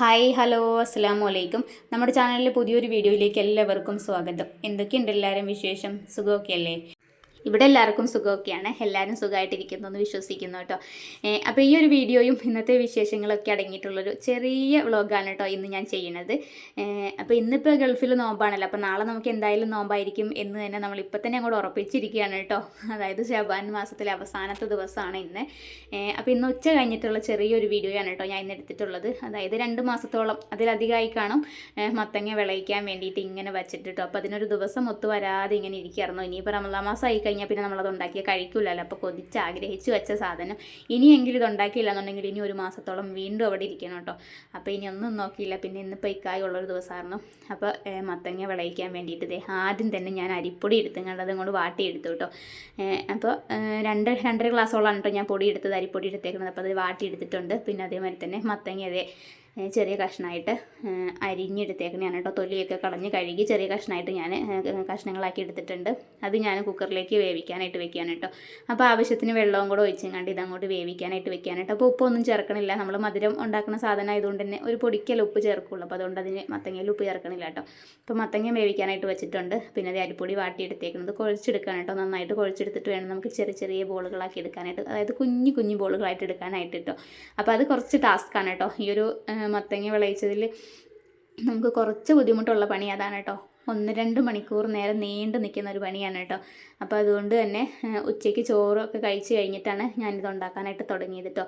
Hi hello അസ്സാം വലൈക്കും നമ്മുടെ ചാനലിലെ പുതിയൊരു വീഡിയോയിലേക്ക് എല്ലാവർക്കും സ്വാഗതം. എന്തൊക്കെയുണ്ട് എല്ലാവരും വിശേഷം? സുഖമൊക്കെ അല്ലേ ഇവിടെ എല്ലാവർക്കും സുഖമൊക്കെയാണ്. എല്ലാവരും സുഖമായിട്ടിരിക്കുന്നു എന്ന് വിശ്വസിക്കുന്നു കേട്ടോ. അപ്പോൾ ഈ ഒരു വീഡിയോയും ഇന്നത്തെ വിശേഷങ്ങളൊക്കെ അടങ്ങിയിട്ടുള്ളൊരു ചെറിയ വ്ളോഗാണ് കേട്ടോ ഇന്ന് ഞാൻ ചെയ്യുന്നത്. അപ്പോൾ ഇന്നിപ്പോൾ ഗൾഫിൽ നോമ്പാണല്ലോ. അപ്പോൾ നാളെ നമുക്ക് എന്തായാലും നോമ്പായിരിക്കും എന്ന് തന്നെ നമ്മൾ ഇപ്പോൾ തന്നെ അങ്ങോട്ട് ഉറപ്പിച്ചിരിക്കുകയാണ് കേട്ടോ. അതായത് ശബാൻ മാസത്തിലെ അവസാനത്തെ ദിവസമാണ് ഇന്ന്. അപ്പോൾ ഇന്ന് ഉച്ച കഴിഞ്ഞിട്ടുള്ള ചെറിയൊരു വീഡിയോയാണ് കേട്ടോ ഞാൻ ഇന്ന് എടുത്തിട്ടുള്ളത്. അതായത് രണ്ട് മാസത്തോളം അതിലധികമായി കാണും. മത്തങ്ങ വിളയിക്കാൻ വേണ്ടിയിട്ട് ഇങ്ങനെ വച്ചിട്ട് കേട്ടോ. അപ്പോൾ അതിനൊരു ദിവസം ഒത്തു വരാതെ ഇങ്ങനെ ഇരിക്കുകയായിരുന്നു. ഇനിയിപ്പോൾ റമലാ മാസം ആയി കഴിഞ്ഞാൽ പിന്നെ നമ്മളത് ഉണ്ടാക്കിയാൽ കഴിക്കില്ലല്ലോ അപ്പോൾ കൊതിച്ച് ആഗ്രഹിച്ച് വെച്ച സാധനം ഇനിയെങ്കിലും ഇത് ഉണ്ടാക്കിയില്ല എന്നുണ്ടെങ്കിൽ ഇനി ഒരു മാസത്തോളം വീണ്ടും അവിടെ ഇരിക്കണം കേട്ടോ. അപ്പോൾ ഇനി ഒന്നും നോക്കിയില്ല. പിന്നെ ഇന്നിപ്പോൾ ഇക്കായ ഉള്ളൊരു ദിവസമായിരുന്നു അപ്പോൾ മത്തങ്ങ വിളയിക്കാൻ വേണ്ടിയിട്ട് ഇതേ ആദ്യം തന്നെ ഞാൻ അരിപ്പൊടി എടുത്തും കണ്ടത് കൊണ്ട് വാട്ടി എടുത്തു കേട്ടോ. അപ്പോൾ രണ്ട് രണ്ടര ഗ്ലാസ്സോളാണ് കേട്ടോ ഞാൻ പൊടി എടുത്തത് അരിപ്പൊടി എടുത്തേക്കുന്നത്. അപ്പോൾ അത് വാട്ടി എടുത്തിട്ടുണ്ട്. പിന്നെ അതേമാതിരി തന്നെ മത്തങ്ങ അതേ ചെറിയ കഷ്ണമായിട്ട് അരിഞ്ഞെടുത്തേക്കണയാണ് കേട്ടോ. തൊലിയൊക്കെ കളഞ്ഞ് കഴുകി ചെറിയ കഷ്ണമായിട്ട് ഞാൻ കഷ്ണങ്ങളാക്കി എടുത്തിട്ടുണ്ട്. അത് ഞാൻ കുക്കറിലേക്ക് വേവിക്കാനായിട്ട് വെക്കുകയാണ് കേട്ടോ. അപ്പോൾ ആവശ്യത്തിന് വെള്ളവും കൂടെ ഒഴിച്ചും കണ്ട് ഇതങ്ങോട്ട് വേവിക്കാനായിട്ട് വെക്കാനായിട്ട് അപ്പോൾ ഉപ്പൊന്നും ചേർക്കണില്ല. നമ്മൾ മധുരം ഉണ്ടാക്കുന്ന സാധനം ആയതുകൊണ്ട് തന്നെ ഒരു പൊടിക്കൽ ഉപ്പ് ചേർക്കുള്ളൂ. അപ്പോൾ അതുകൊണ്ട് അതിന് മത്തങ്ങയിൽ ഉപ്പ് ചേർക്കണില്ല കേട്ടോ. അപ്പോൾ മത്തങ്ങ വേവിക്കാനായിട്ട് വെച്ചിട്ടുണ്ട്. പിന്നെ അത് അരിപ്പൊടി വാട്ടിയെടുത്തേക്കുന്നത് കുഴച്ചെടുക്കാൻ കേട്ടോ. നന്നായിട്ട് കുഴച്ചെടുത്തിട്ട് വേണം നമുക്ക് ചെറിയ ചെറിയ ബോളുകളാക്കി എടുക്കാനായിട്ട്. അതായത് കുഞ്ഞു കുഞ്ഞു ബോളുകളായിട്ട് എടുക്കാനായിട്ട് കേട്ടോ. അപ്പോൾ അത് കുറച്ച് ടാസ്ക്കാണ് കേട്ടോ. ഈ ഒരു മത്തങ്ങ വിളയിച്ചതിൽ നമുക്ക് കുറച്ച് ബുദ്ധിമുട്ടുള്ള പണി അതാണ് കേട്ടോ ഒന്ന് രണ്ട് മണിക്കൂർ നേരം നീണ്ടു നിൽക്കുന്ന ഒരു പണിയാണ് കേട്ടോ. അപ്പോൾ അതുകൊണ്ട് തന്നെ ഉച്ചയ്ക്ക് ചോറൊക്കെ കഴിച്ച് കഴിഞ്ഞിട്ടാണ് ഞാനിത് ഉണ്ടാക്കാനായിട്ട് തുടങ്ങിയത് കേട്ടോ.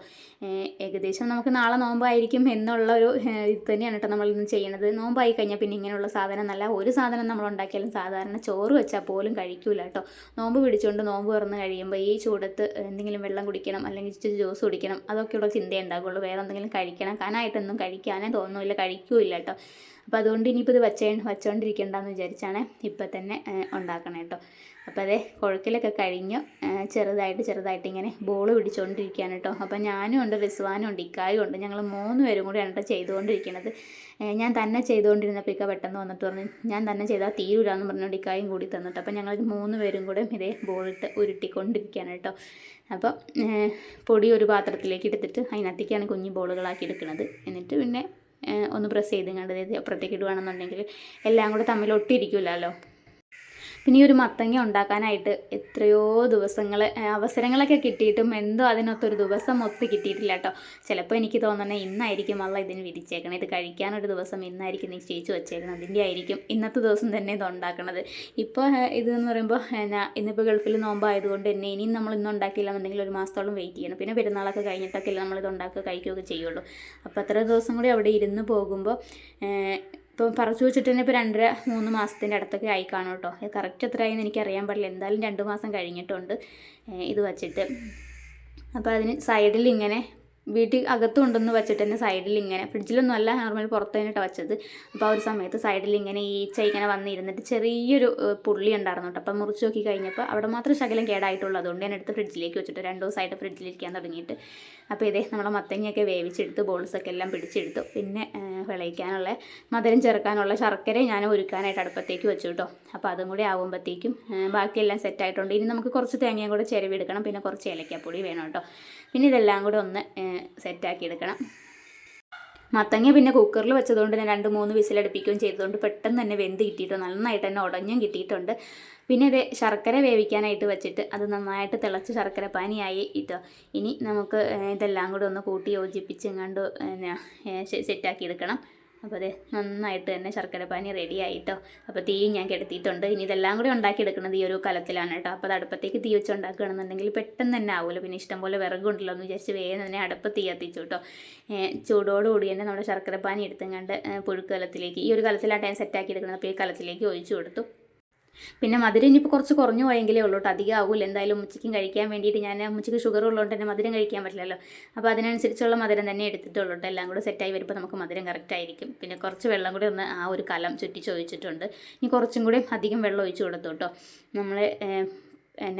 ഏകദേശം നമുക്ക് നാളെ നോമ്പായിരിക്കും എന്നുള്ള ഒരു ഇത് തന്നെയാണ് കേട്ടോ നമ്മൾ ഇന്ന് ചെയ്യണത്. നോമ്പായി കഴിഞ്ഞാൽ പിന്നെ ഇങ്ങനെയുള്ള സാധനം നല്ല ഒരു സാധനം നമ്മൾ ഉണ്ടാക്കിയാലും സാധാരണ ചോറ് വെച്ചാൽ പോലും കഴിക്കൂല കേട്ടോ. നോമ്പ് പിടിച്ചുകൊണ്ട് നോമ്പ് തുറന്ന് കഴിയുമ്പോൾ ഈ ചൂടത്ത് എന്തെങ്കിലും വെള്ളം കുടിക്കണം അല്ലെങ്കിൽ ജ്യൂസ് കുടിക്കണം അതൊക്കെയുള്ള ചിന്തയേ ഉണ്ടാകുള്ളൂ വേറെ എന്തെങ്കിലും കഴിക്കണം. കാനായിട്ടൊന്നും കഴിക്കാനേ തോന്നുന്നില്ല കഴിക്കൂല കേട്ടോ. അപ്പോൾ അതുകൊണ്ട് ഇനിയിപ്പോൾ ഇത് വെച്ചേ വച്ചുകൊണ്ടിരിക്കേണ്ടെന്ന് വിചാരിച്ചാണ് ഇപ്പം തന്നെ ഉണ്ടാക്കണം കേട്ടോ അപ്പോൾ അതേ കുഴക്കലൊക്കെ കഴിഞ്ഞു. ചെറുതായിട്ട് ചെറുതായിട്ട് ഇങ്ങനെ ബോൾ പിടിച്ചുകൊണ്ടിരിക്കുകയാണ് കേട്ടോ അപ്പോൾ ഞാനും ഉണ്ട് റിസ്വാനും ഉണ്ട് ഇക്കായും ഉണ്ട്. ഞങ്ങൾ മൂന്ന് പേരും കൂടിയാണ് കേട്ടോ ചെയ്തുകൊണ്ടിരിക്കുന്നത് ഞാൻ തന്നെ ചെയ്തുകൊണ്ടിരുന്നപ്പോൾ ഇക്ക പെട്ടെന്ന് വന്നിട്ട് പറഞ്ഞു ഞാൻ തന്നെ ചെയ്താൽ തീരൂലാന്ന് പറഞ്ഞുകൊണ്ട് ഇക്കായും കൂടി തന്നിട്ട്. അപ്പോൾ ഞങ്ങൾ മൂന്ന് പേരും കൂടെ ഇതേ ബോളിട്ട് ഉരുട്ടിക്കൊണ്ടിരിക്കുകയാണ് കേട്ടോ അപ്പോൾ പൊടി ഒരു പാത്രത്തിലേക്ക് എടുത്തിട്ട് അതിനകത്തേക്കാണ് കുഞ്ഞു ബോളുകളാക്കി എടുക്കുന്നത് എന്നിട്ട് പിന്നെ ഒന്ന് പ്രസ് ചെയ്ത് കണ്ടത് അപ്പുറത്തേക്ക് ഇടുകയാണെന്നുണ്ടെങ്കിൽ എല്ലാം കൂടെ തമ്മിൽ ഒട്ടിയിരിക്കില്ലല്ലോ പിന്നെ ഈ ഒരു മത്തങ്ങ ഉണ്ടാക്കാനായിട്ട് എത്രയോ ദിവസങ്ങൾ അവസരങ്ങളൊക്കെ കിട്ടിയിട്ടും എന്തോ അതിനൊത്തൊരു ദിവസം ഒത്ത് കിട്ടിയിട്ടില്ല കേട്ടോ. ചിലപ്പോൾ എനിക്ക് തോന്നണേ ഇന്നായിരിക്കും അല്ല ഇതിന് വിധിച്ചേക്കണം. ഇത് കഴിക്കാനൊരു ദിവസം ഇന്നായിരിക്കും നിശ്ചയിച്ച് വെച്ചേക്കണം. അതിന്റെ ആയിരിക്കും ഇന്നത്തെ ദിവസം തന്നെ ഇത് ഉണ്ടാക്കണത്. ഇപ്പോൾ ഇതെന്ന് പറയുമ്പോൾ എന്നാ ഇന്നിപ്പോൾ ഗൾഫിൽ നോമ്പായതുകൊണ്ട് തന്നെ ഇനിയും നമ്മൾ ഇന്ന് ഉണ്ടാക്കിയില്ല എന്നുണ്ടെങ്കിൽ ഒരു മാസത്തോളം വെയിറ്റ് ചെയ്യണം. പിന്നെ പെരുന്നാളൊക്കെ കഴിഞ്ഞിട്ടൊക്കെ നമ്മളിത് ഉണ്ടാക്കുക കഴിക്കുകയൊക്കെ ചെയ്യുള്ളൂ. അപ്പോൾ അത്ര ദിവസം കൂടി അവിടെ ഇരുന്ന് പോകുമ്പോൾ ഇപ്പോൾ പറിച്ചു വെച്ചിട്ട് തന്നെ ഇപ്പോൾ രണ്ടര മൂന്ന് മാസത്തിന്റെ അടുത്തൊക്കെ ആയി കാണും കേട്ടോ. കറക്റ്റ് എത്രയായെന്ന് എനിക്ക് അറിയാൻ പാടില്ല. എന്തായാലും രണ്ട് മാസം കഴിഞ്ഞിട്ടുണ്ട് ഇത് വച്ചിട്ട്. അപ്പോൾ അതിന് സൈഡിൽ ഇങ്ങനെ വീട്ടിൽ അകത്ത് കൊണ്ടുവന്ന് വെച്ചിട്ട് തന്നെ സൈഡിൽ ഇങ്ങനെ ഫ്രിഡ്ജിലൊന്നും അല്ല നോർമൽ പുറത്ത് തന്നെയാണ് വെച്ചത്. അപ്പോൾ ആ ഒരു സമയത്ത് സൈഡിൽ ഇങ്ങനെ ഈച്ച ഇങ്ങനെ വന്നിരുന്നിട്ട് ചെറിയൊരു പുള്ളി ഉണ്ടായിരുന്നു കേട്ടോ. അപ്പോൾ മുറിച്ച് നോക്കി കഴിഞ്ഞപ്പോൾ അവിടെ മാത്രം ശകലം കേടായിട്ടുള്ളൂ. അതുകൊണ്ട് ഞാൻ എടുത്ത് ഫ്രിഡ്ജിലേക്ക് വെച്ചിട്ട് രണ്ട് ദിവസമായിട്ട് ഫ്രിഡ്ജിലിരിക്കാൻ തുടങ്ങിയിട്ട്. അപ്പോൾ ഇതേ നമ്മളെ മത്തങ്ങയൊക്കെ വേവിച്ചെടുത്ത് ബോൾസൊക്കെ എല്ലാം പിടിച്ചെടുത്തു. പിന്നെ വിളയിക്കാനുള്ള മധുരം ചേർക്കാനുള്ള ശർക്കര ഞാൻ ഒരുക്കാനായിട്ട് അടുപ്പത്തേക്ക് വെച്ചു കേട്ടോ അപ്പോൾ അതും കൂടി ആകുമ്പോഴത്തേക്കും ബാക്കിയെല്ലാം സെറ്റായിട്ടുണ്ട് ഇനി നമുക്ക് കുറച്ച് തേങ്ങയും കൂടെ ചിരവിയെടുക്കണം പിന്നെ കുറച്ച് ഏലക്കാപ്പൊടി വേണം കേട്ടോ പിന്നെ ഇതെല്ലാം കൂടെ ഒന്ന് സെറ്റാക്കി എടുക്കണം. മത്തങ്ങ പിന്നെ കുക്കറിൽ വെച്ചതുകൊണ്ട് ഞാൻ രണ്ട് മൂന്ന് വിസിലടുപ്പിക്കുകയും ചെയ്തതുകൊണ്ട് പെട്ടെന്ന് തന്നെ വെന്ത് കിട്ടിയിട്ടുണ്ട്. നന്നായിട്ട് തന്നെ ഉടഞ്ഞും കിട്ടിയിട്ടുണ്ട്. പിന്നെ ഇത് ശർക്കര വേവിക്കാനായിട്ട് വെച്ചിട്ട് അത് നന്നായിട്ട് തിളച്ച് ശർക്കര പാനിയായി ഇട്ടോ. ഇനി നമുക്ക് ഇതെല്ലാം കൂടെ ഒന്ന് കൂട്ടി യോജിപ്പിച്ച് എങ്ങാണ്ട് സെറ്റാക്കി എടുക്കണം. അപ്പോൾ അതെ നന്നായിട്ട് തന്നെ ശർക്കര പാനി റെഡി ആയിട്ടോ. അപ്പോൾ തീ ഞാൻ കിടത്തിയിട്ടുണ്ട്. ഇനി ഇതെല്ലാം കൂടി ഉണ്ടാക്കിയെടുക്കുന്നത് ഈ ഒരു കലത്തിലാണ് കേട്ടോ. അപ്പോൾ അത് അടുപ്പത്തേക്ക് തീ വെച്ച് ഉണ്ടാക്കുകയാണെന്നുണ്ടെങ്കിൽ പെട്ടെന്ന് തന്നെ ആവുമല്ലോ പിന്നെ ഇഷ്ടംപോലെ വിറകുണ്ടല്ലോ എന്ന് വിചാരിച്ച് വേഗം തന്നെ അടുപ്പ് തീ കത്തിച്ചു കേട്ടോ. ചൂടോടുകൂടി തന്നെ നമ്മുടെ ശർക്കര പാനി എടുത്തും കണ്ട് പുഴുക്കലത്തിലേക്ക് ഈ ഒരു കലത്തിലാണ് ഞാൻ സെറ്റാക്കി എടുക്കുന്നത്. അപ്പോൾ ഈ കലത്തിലേക്ക് ഒഴിച്ചു കൊടുത്തു. പിന്നെ മധുരം ഇനിയിപ്പോൾ കുറച്ച് കുറഞ്ഞു പോയെങ്കിലേ ഉള്ളൂ കേട്ടോ. അധികം ആവില്ല എന്തായാലും ഉച്ചയ്ക്കും കഴിക്കാൻ വേണ്ടിയിട്ട് ഞാൻ ഉച്ചയ്ക്ക് ഷുഗർ ഉള്ളതുകൊണ്ട് തന്നെ മധുരം കഴിക്കാൻ പറ്റില്ലല്ലോ. അപ്പോൾ അതിനനുസരിച്ചുള്ള മധുരം തന്നെ എടുത്തിട്ടുള്ളൂ കേട്ടോ. എല്ലാം കൂടെ സെറ്റായി വരുമ്പോൾ നമുക്ക് മധുരം കറക്റ്റ് ആയിരിക്കും. പിന്നെ കുറച്ച് വെള്ളം കൂടി ഒന്ന് ആ ഒരു കലം ചുറ്റി ചോദിച്ചിട്ടുണ്ട്. ഇനി കുറച്ചും കൂടി അധികം വെള്ളം ഒഴിച്ച് കൊടുത്തു കേട്ടോ. നമ്മൾ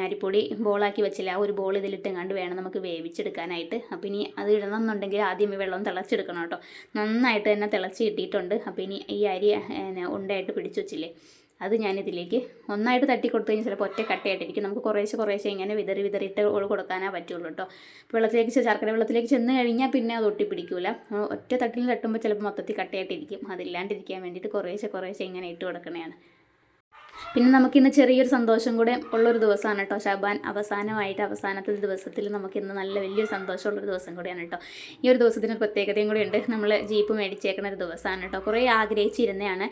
അരിപ്പൊടി ബോളാക്കി വെച്ചില്ല ആ ഒരു ബോൾ ഇതിലിട്ട് കണ്ട് വേണം നമുക്ക് വേവിച്ചെടുക്കാനായിട്ട്. അപ്പോൾ ഇനി അത് ഇടണമെന്നുണ്ടെങ്കിൽ ആദ്യം ഈ വെള്ളം തിളച്ചെടുക്കണം കേട്ടോ. നന്നായിട്ട് തന്നെ തിളച്ച് കിട്ടിയിട്ടുണ്ട്. അപ്പോൾ ഇനി ഈ അരി ഉണ്ടായിട്ട് പിടിച്ചു വെച്ചില്ലേ അത് ഞാനിതിലേക്ക് ഒന്നായിട്ട് തട്ടി കൊടുത്തു കഴിഞ്ഞാൽ ചിലപ്പോൾ ഒറ്റ കട്ടയായിട്ടിരിക്കും. നമുക്ക് കുറേശ്ശെ കുറേശ്ശെ ഇങ്ങനെ വിതറി വിതറിയിട്ട് കൊടുക്കാനേ പറ്റുള്ളൂ കേട്ടോ. വെള്ളത്തിലേക്ക് ശർക്കര വെള്ളത്തിലേക്ക് ചെന്ന് കഴിഞ്ഞാൽ പിന്നെ അത് ഒട്ടിപ്പിടിക്കില്ല ഒറ്റ തട്ടിൽ തട്ടുമ്പോൾ ചിലപ്പോൾ മൊത്തത്തിൽ കട്ടയായിട്ടിരിക്കും. അതില്ലാണ്ടിരിക്കാൻ വേണ്ടിയിട്ട് കുറേശ്ശെ കുറേശ്ശെ ഇങ്ങനെ ഇട്ട് കൊടുക്കണതാണ്. പിന്നെ നമുക്കിന്ന് ചെറിയൊരു സന്തോഷം കൂടെ ഉള്ളൊരു ദിവസമാണ് കേട്ടോ. ഷബാൻ അവസാനമായിട്ട് അവസാനത്തെ ദിവസത്തിൽ നമുക്കിന്ന് നല്ല വലിയൊരു സന്തോഷമുള്ളൊരു ദിവസം കൂടിയാണ് കേട്ടോ. ഈ ഒരു ദിവസത്തിന് പ്രത്യേകതയും കൂടി ഉണ്ട്. നമ്മൾ ജീപ്പ് മേടിച്ചേക്കുന്ന ഒരു ദിവസമാണ് കേട്ടോ. കുറേ ആഗ്രഹിച്ചിരുന്നതാണ്.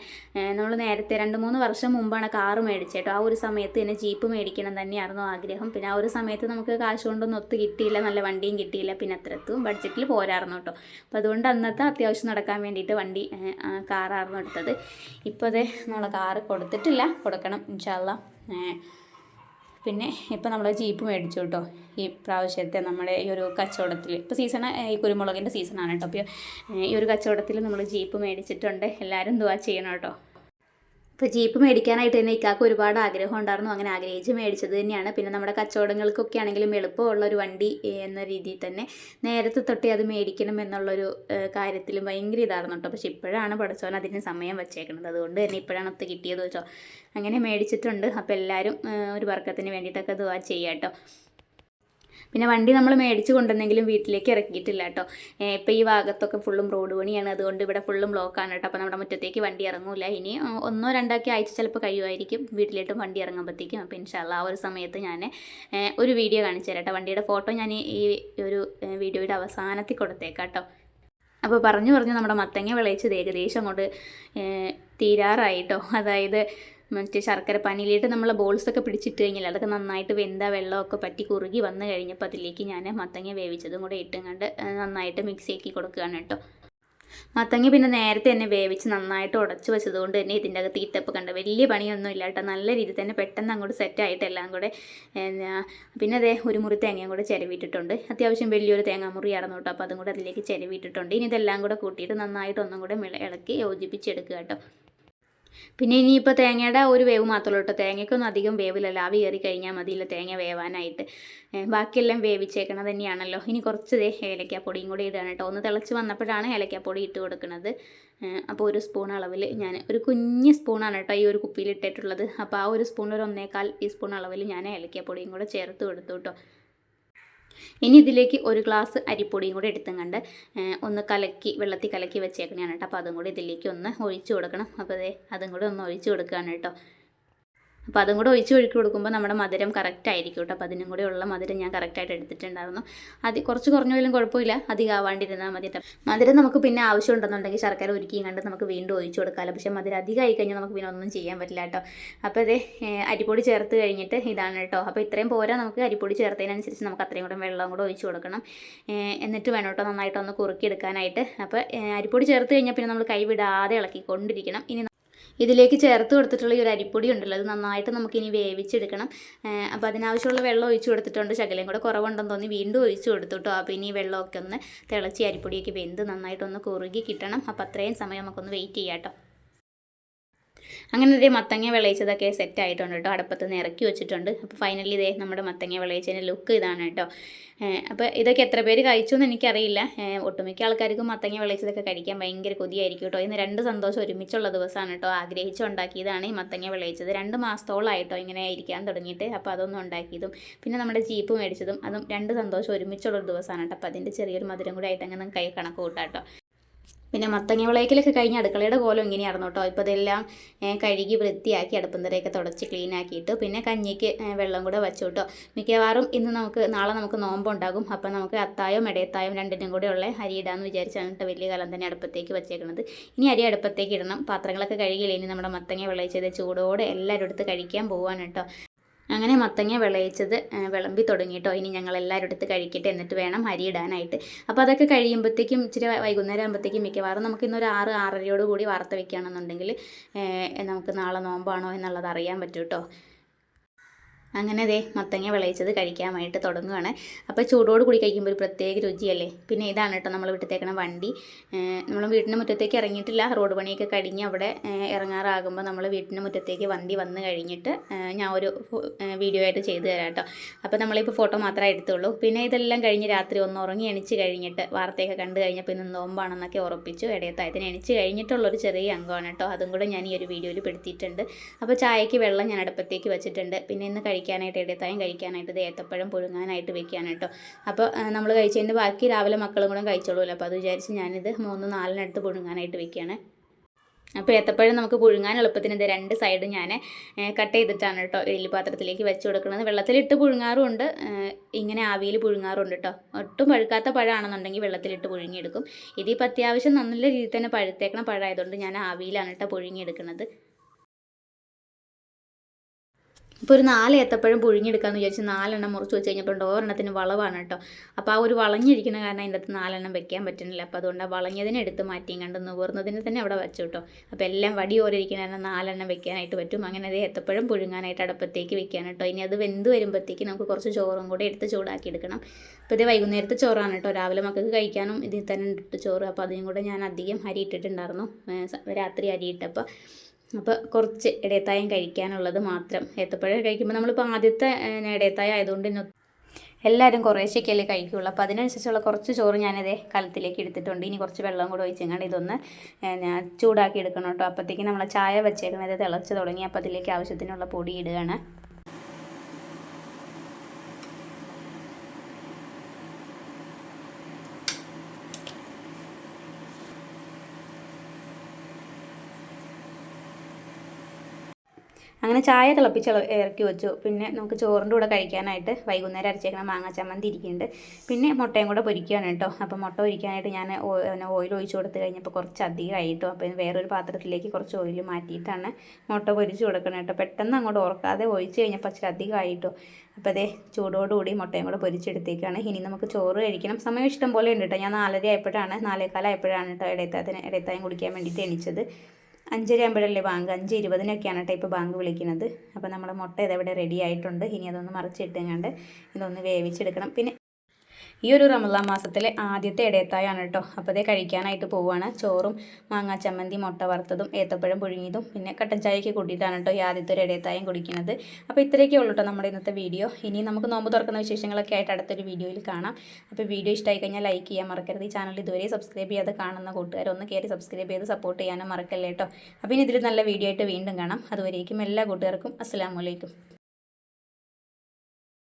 നമ്മൾ നേരത്തെ രണ്ട് മൂന്ന് വർഷം മുമ്പാണ് കാറ് മേടിച്ചേട്ടോ ആ ഒരു സമയത്ത് തന്നെ ജീപ്പ് മേടിക്കണം തന്നെയായിരുന്നു ആഗ്രഹം. പിന്നെ ആ ഒരു സമയത്ത് നമുക്ക് കാശ് കൊണ്ടൊന്നും ഒത്തു കിട്ടിയില്ല. നല്ല വണ്ടിയും കിട്ടിയില്ല. പിന്നെ അത്രത്തും ബഡ്ജറ്റിൽ പോരായിരുന്നു കേട്ടോ. അപ്പോൾ അതുകൊണ്ട് അന്നത്തെ അത്യാവശ്യം നടക്കാൻ വേണ്ടിയിട്ട് വണ്ടി കാറായിരുന്നു എടുത്തത്. ഇപ്പോൾ അതെ നമ്മൾ കാറ് കൊടുത്തിട്ടില്ല. കൊടുക്കണം ഇൻഷാല്ല പിന്നെ ഇപ്പോൾ നമ്മൾ ജീപ്പ് മേടിച്ചു കേട്ടോ. ഈ പ്രാവശ്യത്തെ നമ്മുടെ ഈ ഒരു കച്ചവടത്തിൽ ഇപ്പോൾ സീസൺ ഈ കുരുമുളകിന്റെ സീസണാണ് കേട്ടോ. അപ്പോൾ ഈ ഒരു കച്ചവടത്തിൽ നമ്മൾ ജീപ്പ് മേടിച്ചിട്ടുണ്ട്. എല്ലാവരും ദുവാ ചെയ്യണം കേട്ടോ. ഇപ്പോൾ ജീപ്പ് മേടിക്കാനായിട്ട് തന്നെ ഇക്കാക്ക് ഒരുപാട് ആഗ്രഹം ഉണ്ടായിരുന്നു. അങ്ങനെ ആഗ്രഹിച്ച് മേടിച്ചത് തന്നെയാണ്. പിന്നെ നമ്മുടെ കച്ചവടങ്ങൾക്കൊക്കെ ആണെങ്കിലും എളുപ്പമുള്ള ഒരു വണ്ടി എന്ന രീതിയിൽ തന്നെ നേരത്തെ തൊട്ടേ അത് മേടിക്കണം എന്നുള്ളൊരു കാര്യത്തിലും ഭയങ്കര ഇതായിരുന്നു കേട്ടോ. പക്ഷെ ഇപ്പോഴാണ് പഠിച്ചവൻ അതിന് സമയം വെച്ചേക്കുന്നത് അതുകൊണ്ട് തന്നെ ഇപ്പോഴാണ് ഒത്ത് കിട്ടിയത് വെച്ചോ അങ്ങനെ മേടിച്ചിട്ടുണ്ട്. അപ്പോൾ എല്ലാവരും ഒരു വർക്കത്തിന് വേണ്ടിയിട്ടൊക്കെ ദുവാ ചെയ്യാം കേട്ടോ. പിന്നെ വണ്ടി നമ്മൾ മേടിച്ച് കൊണ്ടുവന്നെങ്കിലും വീട്ടിലേക്ക് ഇറക്കിയിട്ടില്ല കേട്ടോ. ഇപ്പോൾ ഈ ഭാഗത്തൊക്കെ ഫുള്ളും റോഡ് പണിയാണ്. അതുകൊണ്ട് ഇവിടെ ഫുള്ളും ബ്ലോക്കാണ് കേട്ടോ. അപ്പോൾ നമ്മുടെ മുറ്റത്തേക്ക് വണ്ടി ഇറങ്ങൂല. ഇനി ഒന്നോ രണ്ടാക്കി ആഴ്ച ചിലപ്പോൾ കഴിയുമായിരിക്കും വീട്ടിലേട്ടും വണ്ടി ഇറങ്ങുമ്പോഴത്തേക്കും അപ്പോൾ ഇൻഷാല്ല ആ ഒരു സമയത്ത് ഞാൻ ഒരു വീഡിയോ കാണിച്ചു തരാം കേട്ടോ. വണ്ടിയുടെ ഫോട്ടോ ഞാൻ ഈ ഒരു വീഡിയോയുടെ അവസാനത്തിൽ കൊടുത്തേക്കാം കേട്ടോ. അപ്പോൾ പറഞ്ഞു പറഞ്ഞു നമ്മുടെ മത്തങ്ങ വിളയിച്ചത് ഏകദേശം അങ്ങോട്ട് തീരാറായിട്ടോ അതായത് മറ്റേ ശർക്കര പനിയിലിട്ട് നമ്മൾ ബോൾസൊക്കെ പിടിച്ചിട്ട് കഴിഞ്ഞാൽ അതൊക്കെ നന്നായിട്ട് വെന്ത വെള്ളമൊക്കെ പറ്റി കുറുകി വന്നു കഴിഞ്ഞപ്പോൾ അതിലേക്ക് ഞാൻ മത്തങ്ങ വേവിച്ചതും കൂടെ ഇട്ടും കണ്ട് നന്നായിട്ട് മിക്സ് ആക്കി കൊടുക്കുകയാണ് കേട്ടോ. മത്തങ്ങ പിന്നെ നേരത്തെ തന്നെ വേവിച്ച് നന്നായിട്ട് ഉടച്ച് വെച്ചതുകൊണ്ട് തന്നെ ഇതിന്റെ അകത്ത് ഈട്ടപ്പ് കണ്ട വലിയ പണിയൊന്നും ഇല്ല കേട്ടോ. നല്ല രീതിയിൽ തന്നെ പെട്ടെന്ന് അങ്ങോട്ട് സെറ്റായിട്ട് എല്ലാം കൂടെ പിന്നെ അതേ ഒരു മുറി തേങ്ങയും കൂടെ ചിരവിയിട്ടിട്ടുണ്ട് അത്യാവശ്യം വലിയൊരു തേങ്ങാമുറിയായിരുന്നു കേട്ടോ അപ്പോൾ അതും കൂടെ അതിലേക്ക് ചിരവിയിട്ടിട്ടുണ്ട് ഇനി ഇതെല്ലാം കൂടെ കൂട്ടിയിട്ട് നന്നായിട്ട് ഒന്നും കൂടെ ഇളക്കി യോജിപ്പിച്ചെടുക്കുക കേട്ടോ. പിന്നെ ഇനിയിപ്പോൾ തേങ്ങയുടെ ഒരു വേവ് മാത്രമേ ഉള്ളൂ കേട്ടോ തേങ്ങയ്ക്കൊന്നും അധികം വേവിലല്ല ആവി കയറി കഴിഞ്ഞാൽ മതിയില്ല തേങ്ങ വേവാനായിട്ട്. ബാക്കിയെല്ലാം വേവിച്ചേക്കണത് തന്നെയാണല്ലോ. ഇനി കുറച്ച് ദേ ഏലക്കാപ്പൊടിയും കൂടി ഇടാണ് കേട്ടോ ഒന്ന് തിളച്ച് വന്നപ്പോഴാണ് ഏലക്കാപ്പൊടി ഇട്ട് കൊടുക്കുന്നത് അപ്പോൾ ഒരു സ്പൂൺ അളവിൽ ഞാൻ ഒരു കുഞ്ഞ് സ്പൂണാണ് കേട്ടോ ഈ ഒരു കുപ്പിയിൽ ഇട്ടിട്ടുള്ളത്. അപ്പോൾ ആ ഒരു സ്പൂൺ ഒരു ഒന്നേകാൽ ടീസ്പൂൺ അളവിൽ ഞാൻ ഏലക്കാപ്പൊടിയും കൂടെ ചേർത്ത് കൊടുത്തു കേട്ടോ ഇനി ഇതിലേക്ക് ഒരു ഗ്ലാസ് അരിപ്പൊടിയും കൂടി എടുത്തും കണ്ട് ഒന്ന് കലക്കി വെള്ളത്തിൽ കലക്കി വെച്ചേക്കണേ കേട്ടോ. അപ്പോൾ അതും കൂടി ഇതിലേക്ക് ഒന്ന് ഒഴിച്ചു കൊടുക്കണം. അപ്പോൾ അതേ അതും കൂടി ഒന്ന് ഒഴിച്ചു കൊടുക്കുകയാണ് കേട്ടോ. അപ്പോൾ അതും കൂടെ ഒഴിച്ച് ഒഴുക്കി കൊടുക്കുമ്പോൾ നമ്മുടെ മധുരം കറക്റ്റ് ആയിരിക്കും കേട്ടോ അപ്പോൾ അതിനും കൂടെ ഉള്ള മധുരം ഞാൻ കറക്റ്റായിട്ട് എടുത്തിട്ടുണ്ടായിരുന്നു. അത് കുറച്ച് കുറഞ്ഞ പോലും കുഴപ്പമില്ല. അധികം ആവാണ്ടിരുന്നാൽ മതി മധുരം നമുക്ക് പിന്നെ ആവശ്യമുണ്ടെന്നുണ്ടെങ്കിൽ ശർക്കര ഒരുക്കിയും കണ്ട് നമുക്ക് വീണ്ടും ഒഴിച്ചു കൊടുക്കാമല്ലോ പക്ഷേ മധുരം അധികമായി കഴിഞ്ഞാൽ നമുക്ക് പിന്നെ ഒന്നും ചെയ്യാൻ പറ്റില്ല കേട്ടോ അപ്പോൾ അതെ അരിപ്പൊടി ചേർത്ത് കഴിഞ്ഞിട്ട് ഇതാണ് കേട്ടോ അപ്പോൾ ഇത്രയും പോരാ നമുക്ക് അരിപ്പൊടി ചേർത്തതിനനുസരിച്ച് നമുക്ക് അത്രയും കൂടെ വെള്ളം കൂടെ ഒഴിച്ചു കൊടുക്കണം. എന്നിട്ട് വേണം കേട്ടോ നന്നായിട്ടൊന്ന് കുറുക്കിയെടുക്കാനായിട്ട്. അപ്പോൾ അരിപ്പൊടി ചേർത്ത് കഴിഞ്ഞാൽ പിന്നെ നമ്മൾ കൈ വിടാതെ ഇളക്കിക്കൊണ്ടിരിക്കണം. ഇനി ഇതിലേക്ക് ചേർത്ത് കൊടുത്തിട്ടുള്ള ഈ ഒരു അരിപ്പൊടി ഉണ്ടല്ലോ അത് നന്നായിട്ട് നമുക്കിനി വേവിച്ചെടുക്കണം. അപ്പോൾ അതിനാവശ്യമുള്ള വെള്ളം ഒഴിച്ചു കൊടുത്തിട്ടുണ്ട്. ശകലം കൂടെ കുറവുണ്ടെന്ന് തോന്നി വീണ്ടും ഒഴിച്ചു കൊടുത്തു കേട്ടോ. അപ്പോൾ ഇനി വെള്ളമൊക്കെ ഒന്ന് തിളച്ച് അരിപ്പൊടിയൊക്കെ വെന്ത് നന്നായിട്ടൊന്ന് കുറുകി കിട്ടണം. അപ്പോൾ അത്രയും സമയം നമുക്കൊന്ന് വെയിറ്റ് ചെയ്യാം കേട്ടോ. അങ്ങനെ ഇതേ മത്തങ്ങ വിളയിച്ചതൊക്കെ സെറ്റ് ആയിട്ടുണ്ട് കേട്ടോ അടുപ്പത്ത് നിന്ന് ഇറക്കി വെച്ചിട്ടുണ്ട്. അപ്പോൾ ഫൈനലി ഇതേ നമ്മുടെ മത്തങ്ങ വിളയിച്ചതിന്റെ ലുക്ക് ഇതാണ് കേട്ടോ അപ്പോൾ ഇതൊക്കെ എത്ര പേര് കഴിച്ചു എന്ന് എനിക്കറിയില്ല ഒട്ടുമിക്ക ആൾക്കാർക്കും മത്തങ്ങ വിളയിച്ചതൊക്കെ കഴിക്കാൻ ഭയങ്കര കൊതിയായിരിക്കും കേട്ടോ ഇന്ന് രണ്ട് സന്തോഷം ഒരുമിച്ചുള്ള ദിവസമാണ് കേട്ടോ ആഗ്രഹിച്ചുണ്ടാക്കിയതാണ് ഈ മത്തങ്ങ വിളയിച്ചത്. രണ്ട് മാസത്തോളമായിട്ടോ ഇങ്ങനെ ഇരിക്കാൻ തുടങ്ങിയിട്ട്. അപ്പോൾ അതൊന്നും ഉണ്ടാക്കിയതും പിന്നെ നമ്മുടെ ജീപ്പ് മേടിച്ചതും അതും രണ്ട് സന്തോഷം ഒരുമിച്ചുള്ളൊരു ദിവസമാണ് കേട്ടോ അപ്പോൾ അതിന്റെ ചെറിയൊരു മധുരം കൂടി ആയിട്ട് അങ്ങനെ കൈ കണക്ക് കൂട്ടാം കേട്ടോ പിന്നെ മത്തങ്ങ വിളയിക്കലൊക്കെ കഴിഞ്ഞ് അടുക്കളയുടെ കോലം ഇങ്ങനെയായിരുന്നു കേട്ടോ. ഇപ്പോൾ ഇതെല്ലാം കഴുകി വൃത്തിയാക്കി അടുപ്പം തറയൊക്കെ തുടച്ച് ക്ലീൻ ആക്കിയിട്ട്. പിന്നെ കഞ്ഞിക്ക് വെള്ളം കൂടെ വെച്ചു കേട്ടോ. മിക്കവാറും ഇന്ന് നമുക്ക് നാളെ നമുക്ക് നോമ്പുണ്ടാകും. അപ്പം നമുക്ക് അത്തായും ഇടയത്തായും രണ്ടിനും കൂടെ ഉള്ള അരി ഇടാമെന്ന് വിചാരിച്ചാണ് കേട്ടോ വലിയ കാലം തന്നെ അടുപ്പത്തേക്ക് വെച്ചേക്കുന്നത് ഇനി അരി അടുപ്പത്തേക്ക് ഇടണം. പാത്രങ്ങളൊക്കെ കഴുകിയില്ല? ഇനി നമ്മുടെ മത്തങ്ങ വിളയിച്ചത് ചൂടോടെ എല്ലാവരും എടുത്ത് കഴിക്കാൻ പോവാണ് കേട്ടോ. അങ്ങനെ മത്തങ്ങ വിളയിച്ചത് വിളമ്പി തുടങ്ങിയിട്ടോ ഇനി ഞങ്ങൾ എല്ലാവരും എടുത്ത് കഴിക്കട്ടെ എന്നിട്ട് വേണം അരി ഇടാനായിട്ട്. അപ്പോൾ അതൊക്കെ കഴിയുമ്പോഴത്തേക്കും ഇച്ചിരി വൈകുന്നേരം ആകുമ്പോഴത്തേക്കും മിക്കവാറും നമുക്ക് ഇന്നൊരു ആറ് ആറരയോട് കൂടി വാർത്ത വെക്കുകയാണെന്നുണ്ടെങ്കിൽ നമുക്ക് നാളെ നോമ്പാണോ എന്നുള്ളത് അറിയാൻ പറ്റും കേട്ടോ അങ്ങനെ ദേ മത്തങ്ങ വിളയിച്ചത് കഴിക്കാനായിട്ട് തുടങ്ങുകയാണ് അപ്പോൾ ചൂടോട് കൂടി കഴിക്കുമ്പോൾ ഒരു പ്രത്യേക രുചിയല്ലേ? പിന്നെ ഇതാണ് കേട്ടോ നമ്മൾ വിട്ടത്തേക്കണ വണ്ടി. നമ്മൾ വീട്ടിന്റെ മുറ്റത്തേക്ക് ഇറങ്ങിയിട്ടില്ല. റോഡ് പണിയൊക്കെ കഴിഞ്ഞ് അവിടെ ഇറങ്ങാറാകുമ്പോൾ നമ്മൾ വീട്ടിന്റെ മുറ്റത്തേക്ക് വണ്ടി വന്ന് കഴിഞ്ഞിട്ട് ഞാൻ ഒരു വീഡിയോ ആയിട്ട് ചെയ്തു തരാം കേട്ടോ. അപ്പോൾ നമ്മളിപ്പോൾ ഫോട്ടോ മാത്രമേ എടുത്തുള്ളൂ. പിന്നെ ഇതെല്ലാം കഴിഞ്ഞ് രാത്രി ഒന്ന് ഉറങ്ങി എണിച്ച് കഴിഞ്ഞിട്ട് വാർത്തയൊക്കെ കണ്ടു കഴിഞ്ഞപ്പോൾ ഇന്ന് നോമ്പാണെന്നൊക്കെ ഉറപ്പിച്ചു. ഇടയത്തായത്തിന് എണിച്ച് കഴിഞ്ഞിട്ടുള്ളൊരു ചെറിയ അംഗമാണ് കേട്ടോ. അതും കൂടെ ഞാൻ ഈ ഒരു വീഡിയോയിൽ പെടുത്തിയിട്ടുണ്ട്. അപ്പോൾ ചായയ്ക്ക് വെള്ളം ഞാൻ അടുപ്പത്തേക്ക് വെച്ചിട്ടുണ്ട്. പിന്നെ ഇന്ന് കഴിക്കാനായിട്ട് ഇടത്തായും കഴിക്കാനായിട്ട് ഇത് ഏത്തപ്പഴം പുഴുങ്ങാനായിട്ട് വെക്കുകയാണ് കേട്ടോ അപ്പോൾ നമ്മൾ കഴിച്ചതിന്റെ ബാക്കി രാവിലെ മക്കളും കൂടെ കഴിച്ചോളൂല്ലോ അപ്പോൾ അത് വിചാരിച്ച് ഞാനിത് മൂന്ന് നാലിനടുത്ത് പുഴുങ്ങാനായിട്ട് വെക്കുകയാണ് അപ്പോൾ ഏത്തപ്പഴം നമുക്ക് പുഴുങ്ങാൻ എളുപ്പത്തിന് ഇത് രണ്ട് സൈഡ് ഞാൻ കട്ട് ചെയ്തിട്ടാണ് കേട്ടോ പാത്രത്തിലേക്ക് വെച്ച് കൊടുക്കുന്നത്. വെള്ളത്തിലിട്ട് പുഴുങ്ങാറുമുണ്ട് ഇങ്ങനെ ആവിയിൽ പുഴുങ്ങാറുണ്ട് കേട്ടോ ഒട്ടും പഴുക്കാത്ത പഴമാണെന്നുണ്ടെങ്കിൽ വെള്ളത്തിലിട്ട് പുഴുങ്ങിയെടുക്കും. ഇതിപ്പോൾ അത്യാവശ്യം നല്ല രീതിയിൽ തന്നെ പഴുത്തേക്കണ പഴമായതുകൊണ്ട് ഞാൻ ആവിയിലാണ് കേട്ടോ പുഴുങ്ങിയെടുക്കുന്നത്. ഇപ്പോൾ ഒരു നാല് ഏത്തപ്പഴം പുഴുങ്ങിയെടുക്കാമെന്ന് വിചാരിച്ച് നാലെണ്ണം മുറിച്ച് വെച്ച് കഴിഞ്ഞപ്പോൾ ഒരെണ്ണത്തിന് വളവാണ് കേട്ടോ. അപ്പോൾ ആ ഒരു വളഞ്ഞിരിക്കുന്ന കാരണം അതിന്റെ അകത്ത് നാലെണ്ണം വെക്കാൻ പറ്റുന്നില്ല. അപ്പോൾ അതുകൊണ്ട് ആ വളഞ്ഞതിനെ എടുത്ത് മാറ്റിയും കണ്ട് നുകർന്നതിനെ തന്നെ അവിടെ വെച്ചു കേട്ടോ. അപ്പോൾ എല്ലാം വടി ഓരിയിരിക്കുന്ന കാരണം നാലെണ്ണം വെക്കാനായിട്ട് പറ്റും. അങ്ങനെ അത് ഏത്തപ്പഴം പുഴുങ്ങാനായിട്ട് അടുപ്പത്തേക്ക് വെക്കാൻ കേട്ടോ. ഇനി അത് വെന്ത് വരുമ്പോഴത്തേക്ക് നമുക്ക് കുറച്ച് ചോറും കൂടെ എടുത്ത് ചൂടാക്കി എടുക്കണം. അപ്പോൾ ഇത് വൈകുന്നേരത്തെ ചോറാണ് കേട്ടോ. രാവിലെ മക്കൾക്ക് കഴിക്കാനും ഇതിൽ തന്നെ ഇട്ട് ചോറ്. അപ്പോൾ അതിനും കൂടെ ഞാൻ അധികം അരി ഇട്ടിട്ടുണ്ടായിരുന്നു. രാത്രി അരി ഇട്ടപ്പോൾ അപ്പോൾ കുറച്ച് ഇടയത്തായം കഴിക്കാനുള്ളത് മാത്രം. ഏത്തപ്പഴം കഴിക്കുമ്പോൾ നമ്മളിപ്പോൾ ആദ്യത്തെ ഇടയത്തായം ആയതുകൊണ്ട് എല്ലാവരും കുറേശ്ശേക്കല്ലേ കഴിക്കുകയുള്ളൂ അപ്പോൾ അതിനനുസരിച്ചുള്ള കുറച്ച് ചോറ് ഞാനിതേ കലത്തിലേക്ക് എടുത്തിട്ടുണ്ട്. ഇനി കുറച്ച് വെള്ളം കൂടെ ഒഴിച്ചെങ്ങാണ്ട് ഇതൊന്ന് ഞാൻ ചൂടാക്കി എടുക്കണം കേട്ടോ. അപ്പോഴത്തേക്ക് നമ്മൾ ചായ വെച്ചേക്കുന്നത് തിളച്ച് തുടങ്ങി. അപ്പോൾ അതിലേക്ക് ആവശ്യത്തിനുള്ള പൊടി ഇടുകയാണ്. അങ്ങനെ ചായ തിളപ്പിച്ച് ഇറക്കി വെച്ചു. പിന്നെ നമുക്ക് ചോറിന്റെ കൂടെ കഴിക്കാനായിട്ട് വൈകുന്നേരം അരച്ചേക്കണ മാങ്ങ ചമ്മന്തി ഇരിക്കുന്നുണ്ട്. പിന്നെ മുട്ടയും കൂടെ പൊരിക്കുകയാണ് കേട്ടോ. അപ്പോൾ മുട്ട പൊരിക്കാനായിട്ട് ഞാൻ ഓയിൽ ഒഴിച്ചു കൊടുത്ത് കഴിഞ്ഞപ്പോൾ കുറച്ച് അധികം ആയിട്ടോ. അപ്പോൾ വേറൊരു പാത്രത്തിലേക്ക് കുറച്ച് ഓയിൽ മാറ്റിയിട്ടാണ് മുട്ട പൊരിച്ചു കൊടുക്കണം കേട്ടോ. പെട്ടെന്ന് അങ്ങോട്ട് ഓർക്കാതെ ഒഴിച്ച് കഴിഞ്ഞപ്പോൾ ഇച്ചിരി അധികം ആയിട്ടോ. അപ്പോൾ അതേ ചൂടോടുകൂടി മുട്ടയും കൂടെ പൊരിച്ചെടുത്തേക്കാണ്. ഇനി നമുക്ക് ചോറ് കഴിക്കണം. സമയം ഇഷ്ടം പോലെ ഉണ്ട് കേട്ടോ. ഞാൻ നാലര ആയപ്പോഴാണ് നാലേക്കാലായപ്പോഴാണ് കേട്ടോ ഇടയത്താത്തിന് ഇടയത്തായം കുടിക്കാൻ വേണ്ടിയിട്ട് എണീച്ചത്. അഞ്ചര ആകുമ്പോഴല്ലേ ബാങ്ക്? അഞ്ച് ഇരുപതിനൊക്കെയാണ് കേട്ടോ ഇപ്പോൾ ബാങ്ക് വിളിക്കുന്നത്. അപ്പോൾ നമ്മുടെ മുട്ട ഇതെവിടെ റെഡി ആയിട്ടുണ്ട്. ഇനി അതൊന്ന് മറിച്ചിട്ടെങ്ങാണ്ട് ഇതൊന്ന് വേവിച്ചെടുക്കണം. പിന്നെ ഈ ഒരു റമദാൻ മാസത്തിലെ ആദ്യത്തെ ഇടയത്തായാണ് കേട്ടോ. അപ്പോൾ അതേ കഴിക്കാനായിട്ട് പോവുകയാണ്. ചോറും മാങ്ങാ ചമ്മന്തി മുട്ട വറുത്തതും ഏത്തപ്പഴം പുഴുങ്ങിയതും പിന്നെ കട്ടൻ ചായയ്ക്ക് കൂട്ടിയിട്ടാണ് കേട്ടോ ഈ ആദ്യത്തെ ഒരു ഇടയത്തായും കുടിക്കുന്നത്. അപ്പോൾ ഇത്രയൊക്കെ ഉള്ളൂ കേട്ടോ നമ്മുടെ ഇന്നത്തെ വീഡിയോ. ഇനി നമുക്ക് നോമ്പ് തുറക്കുന്ന വിശേഷങ്ങളൊക്കെ ആയിട്ട് അടുത്തൊരു വീഡിയോയിൽ കാണാം. അപ്പോൾ വീഡിയോ ഇഷ്ടമായി കഴിഞ്ഞാൽ ലൈക്ക് ചെയ്യാൻ മറക്കരുത്. ഈ ചാനൽ ഇതുവരെ സബ്സ്ക്രൈബ് ചെയ്യാതെ കാണുന്ന കൂട്ടുകാരൊന്ന് കയറി സബ്സ്ക്രൈബ് ചെയ്ത് സപ്പോർട്ട് ചെയ്യാനും മറക്കല്ലേ കേട്ടോ. അപ്പോൾ ഇനി ഇതിൽ നല്ല വീഡിയോ ആയിട്ട് വീണ്ടും കാണാം. അതുവരേക്കും എല്ലാ കൂട്ടുകാർക്കും അസ്സാം വലൈക്കും